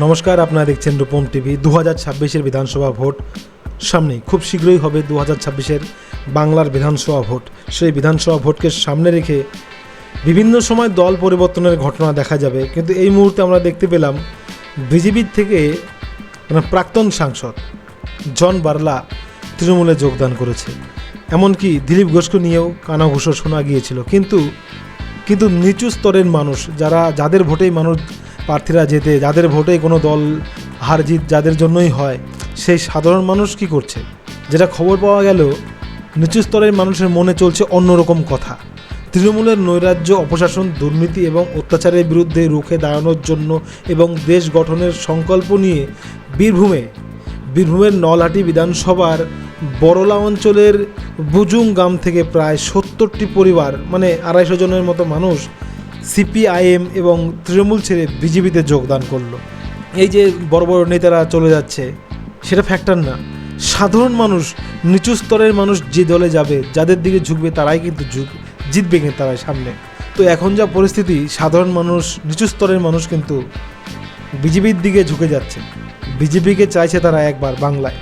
নমস্কার, আপনারা দেখছেন রূপম টিভি। দু হাজার ছাব্বিশের বিধানসভা ভোট সামনেই, খুব শীঘ্রই হবে দু হাজার ছাব্বিশের বাংলার বিধানসভা ভোট। সেই বিধানসভা ভোটকে সামনে রেখে বিভিন্ন সময় দল পরিবর্তনের ঘটনা দেখা যাবে। কিন্তু এই মুহূর্তে আমরা দেখতে পেলাম, বিজেপির থেকে মানে প্রাক্তন সাংসদ জন বার্লা তৃণমূলে যোগদান করেছে। এমনকি দিলীপ ঘোষকে নিয়েও কানাঘুষো শোনা গিয়েছিল। কিন্তু কিন্তু নিচু স্তরের মানুষ, যারা, যাদের ভোটেই মানুষ প্রার্থীরা যেতে, যাদের ভোটে কোনো দল হার জিত যাদের জন্যই হয়, সেই সাধারণ মানুষ কি করছে? যেটা খবর পাওয়া গেল, নিচু স্তরের মানুষের মনে চলছে অন্যরকম কথা। তৃণমূলের নৈরাজ্য, অপশাসন, দুর্নীতি এবং অত্যাচারের বিরুদ্ধে রুখে দাঁড়ানোর জন্য এবং দেশ গঠনের সংকল্প নিয়ে বীরভূমে, বীরভূমের নলহাটি বিধানসভার বড়লা অঞ্চলের বুজুং গ্রাম থেকে প্রায় সত্তরটি পরিবার মানে আড়াইশো জনের মতো মানুষ সিপিআইএম এবং তৃণমূল ছেড়ে বিজেপিতে যোগদান করল। এই যে বড় বড় নেতারা চলে যাচ্ছে, সেটা ফ্যাক্টর না। সাধারণ মানুষ, নিচু স্তরের মানুষ যে দলে যাবে, যাদের দিকে ঝুঁকবে, তারাই কিন্তু ঝুঁক, জিতবে কিন্তু তারাই সামনে। তো এখন যা পরিস্থিতি, সাধারণ মানুষ, নিচু স্তরের মানুষ কিন্তু বিজেপির দিকে ঝুঁকে যাচ্ছে। বিজেপিকে চাইছে তারা একবার বাংলায়।